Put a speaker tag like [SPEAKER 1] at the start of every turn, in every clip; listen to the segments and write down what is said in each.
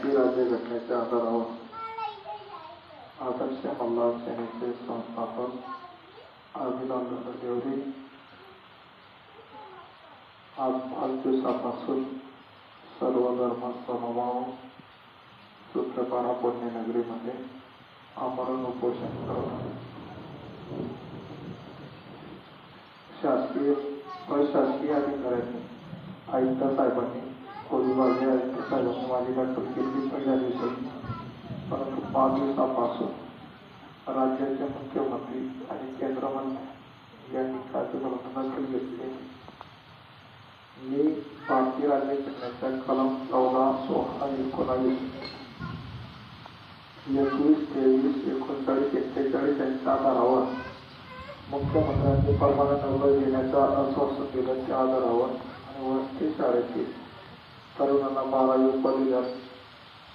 [SPEAKER 1] भारतीय राज्यघटनेच्या आधारावर आदर्श मल्हार सेनेचे संस्थापक अभिनंदन देवरे आज पाच दिवसापासून सर्व धर्म समभाव सूत्रपारा पुण्यनगरीमध्ये आमरण उपोषण करत शासकीय प्रशासकीय अधिकाऱ्यांनी आयुक्त साहेबांनी विभागीय आयुक्त साहेबांनी माझी गाठून केली पहिल्या दिवशी परंतु पाच दिवसापासून राज्याचे मुख्यमंत्री आणि केंद्रमंत्री यांनी कार्यक्रमात दखल घेतली मी भारतीय राज्यघटनेच्या कलम चौदा सोळा एकोणावीस एकवीस तेवीस एकोणचाळीस एक्केचाळीस यांच्या आधारावर मुख्यमंत्र्यांनी परवाना नंबर देण्याचा आश्वासन दिलं त्या आधारावर आणि वसती शाळेतील तरुणांना बारावी पदवीधर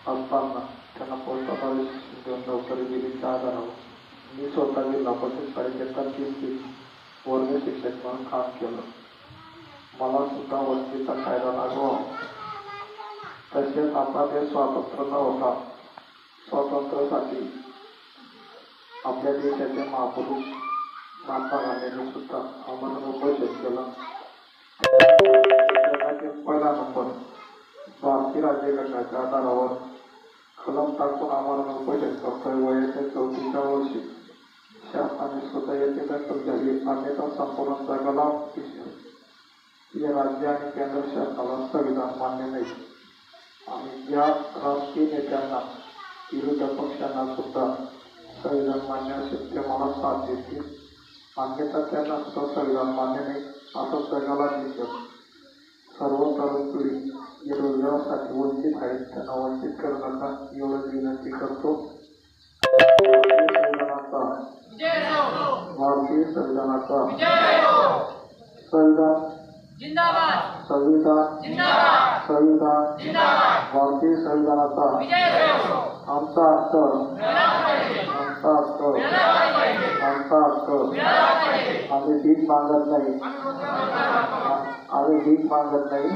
[SPEAKER 1] असताना त्यांना पोस्टाद्वारे देऊन नोकरी दिली त्या आधारावर मी स्वतः जिल्हा परिषद परीक्षेचा तीन वर्ग शिक्षक म्हणून काम केलं. मला सुद्धा वस्तीचा कायदा लागवा. तसेच आता ते स्वातंत्र्य न होता. स्वातंत्र्यासाठी आपल्या देशाचे महापुरुष महात्मा गांधींनी सुद्धा आम्हाला उपोषण केलं. राज्य राज्यघटनेच्या आधारावर कलम टाकून आम्हाला उपोषण करतोय वयाच्या चौथीच्या वर्षी शासनाने स्वतः याची दखल घ्यावी अन्यथा संपूर्ण जगाला या राज्य आणि केंद्र शासनाला संविधान मान्य नाही. आणि या राजकीय नेत्यांना विरोधी पक्षांना सुद्धा संविधान मान्य असेल ते मला साथ देतील. अन्यथा त्यांना सुद्धा संविधान मान्य नाही. असं जगाला दिसत सर्व तरुण पिढी जे रोजगारासाठी वंचित आहेत त्यांना वंचित करू नका एवढंच विनंती करतो. भारतीय संविधानाचा संविधान संविधान संविधान भारतीय संविधानाचा आमचा हक्क आमचा हक्क आमचा हक्क आम्ही भीक मागत नाही. आम्ही भीक मागत नाही.